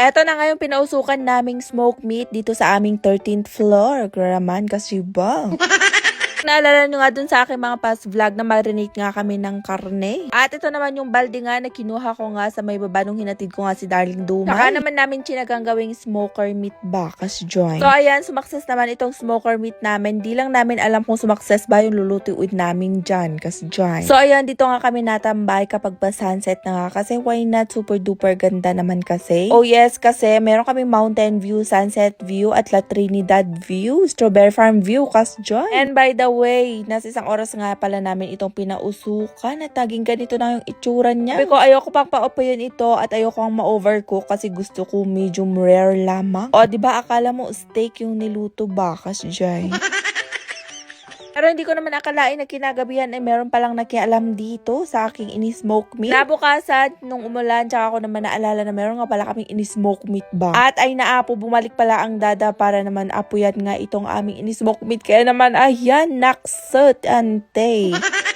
Eto na ngayon pinausukan naming smoke meat dito sa aming 13th floor. Graman kasi ba? Naalala nyo nga dun sa aking mga past vlog na marinate nga kami ng karne. At ito naman yung balde nga na kinuha ko nga sa may baba nung hinatid ko nga si Darling Dumay. Saka naman namin chinagang gawing smoker meat bakas joint. So ayan, sumakses naman itong smoker meat namin. Di lang namin alam kung sumakses ba yung lulutuin namin dyan kasi joint. So ayan, dito nga kami natambay kapag pa sunset na nga kasi why not super duper ganda naman kasi. Oh yes, kasi meron kami mountain view, sunset view at La Trinidad view, strawberry farm view kas joint. And by the way, nasa isang oras nga pala namin itong pinausukan at naging ganito na yung itsura niya. Sabi ko, ayoko pang paupayan ito at ayoko ang ma-overcook kasi gusto ko medium rare lamang. O, di ba akala mo steak yung niluto bakas, Jai? Pero hindi ko naman akalain na kinagabihan ay meron palang nakialam dito sa aking ini-smoke meat. Nabukasan, nung umulan, tsaka ako naman naalala na meron nga pala kaming ini-smoke meat ba. At ay naapo, bumalik pala ang dada para naman apuyan nga itong aming ini-smoke meat. Kaya naman, ayan, naksot, ante.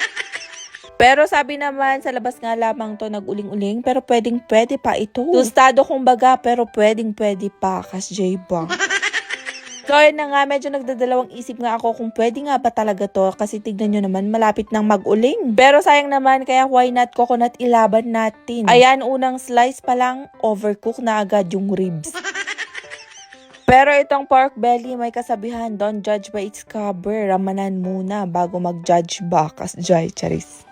Pero sabi naman, sa labas nga lamang to nag-uling-uling, pero pwedeng pwede pa ito. Tostado kung baga, pero pwedeng pwede pa, kas J-Bang. So, ayun na nga, medyo nagdadalawang isip nga ako kung pwede nga ba talaga to kasi tignan nyo naman, malapit nang mag-uling. Pero sayang naman, kaya why not coconut ilaban natin? Ayan, unang slice pa lang, overcook na agad yung ribs. Pero itong pork belly may kasabihan, don't judge by its cover. Ramanan muna bago mag-judge back as Jai Charis.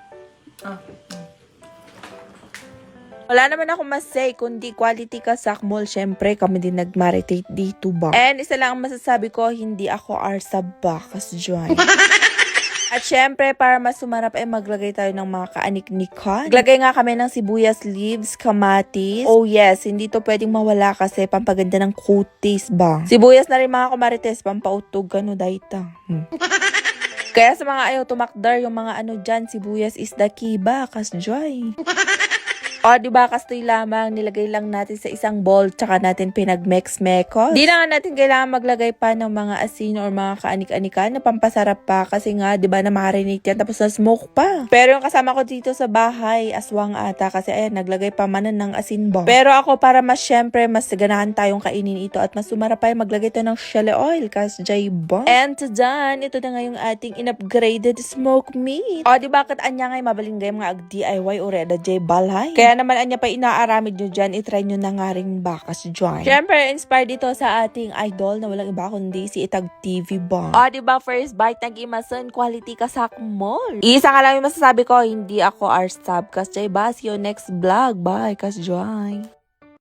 Wala naman ako mas say, kundi quality ka sakmol. Syempre, kami din nag-maritate dito ba? And isa lang ang masasabi ko, hindi ako arsab ba, kas Joy. At syempre, para mas sumarap ay maglagay tayo ng mga kaanik-nikan. Maglagay nga kami ng sibuyas leaves, kamatis. Oh yes, hindi to pwedeng mawala kasi pampaganda ng kutis ba. Sibuyas na rin mga kumarites, pampautog ano dayta. Hmm. Kaya sa mga ayaw tumakdar, yung mga ano dyan, sibuyas is the key ba, kas joy. O, di ba, kastoy lamang, nilagay lang natin sa isang bowl, tsaka natin pinag-mix-mekos. Di na nga natin kailangan maglagay pa ng mga asin or mga kaanik-anikan na pampasarap pa, kasi nga, di ba, na marinate yan, tapos na smoke pa. Pero yung kasama ko dito sa bahay, aswang ata, kasi ayan, naglagay pa manan ng asin ba. Pero ako, para mas syempre, mas ganahan tayong kainin ito, at mas sumarap pa, maglagay tayo ng shell oil, kas jay ba. And done, ito na nga yung ating in-upgraded smoke meat. O, di ba, kat anya nga, mabalinggay mga ag-DIY or reda jay balay. Kaya naman anya pa inaaramid nyo dyan, itry nyo na nga rin bakas dyan. Siyempre, inspired ito sa ating idol na walang iba kundi si Itag TV ba. O, di ba first bite ng Imason, quality ka sa mall. Isa nga lang yung masasabi ko, hindi ako R-sub. Kas jay next vlog. Bye, kas jay.